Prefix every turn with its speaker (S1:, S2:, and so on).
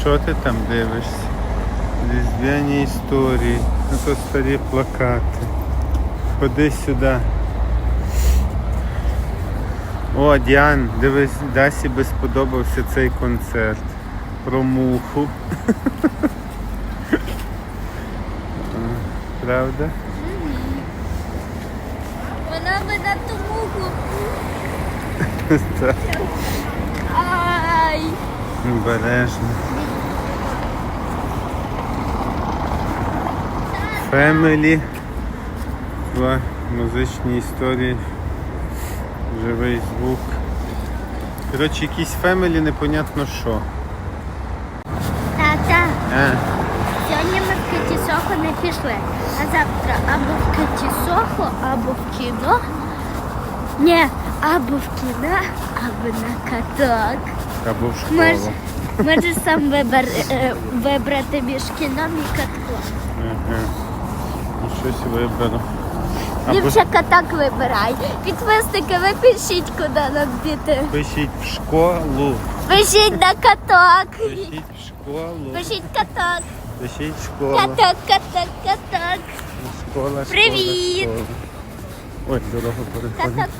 S1: що ти там дивишся? Різдвяні історії, ну то старі плакати. Ходи сюди. О, Діан, дивись, Дасі би сподобався цей концерт. Про муху. Правда?
S2: Вона би на ту муку.
S1: Так.
S2: Ай!
S1: Обережно. Фемелі. Два музичні історії. Живий звук. Коротше, якісь фемелі непонятно що.
S2: Тата,
S1: А,
S2: сьогодні ми в Китісоху не пішли. А завтра або в Китісоху, або в кіно. Ні, або в кіно, або на каток.
S1: або в школу.
S2: Може, можеш сам вибер, е, вибрати між кіном і катком.
S1: Ага. Ну, щось виберу. Або
S2: Ліпше каток вибирай. Підписники, ви пишіть, куди нам діти.
S1: пишіть в школу.
S2: Пишіть на каток.
S1: Пишіть в школу.
S2: Пишіть каток.
S1: Пишіть в школу.
S2: Каток, каток, каток.
S1: Школа, школа,
S2: Привіт.
S1: школа. Ой, дорога переходить.
S2: Каток.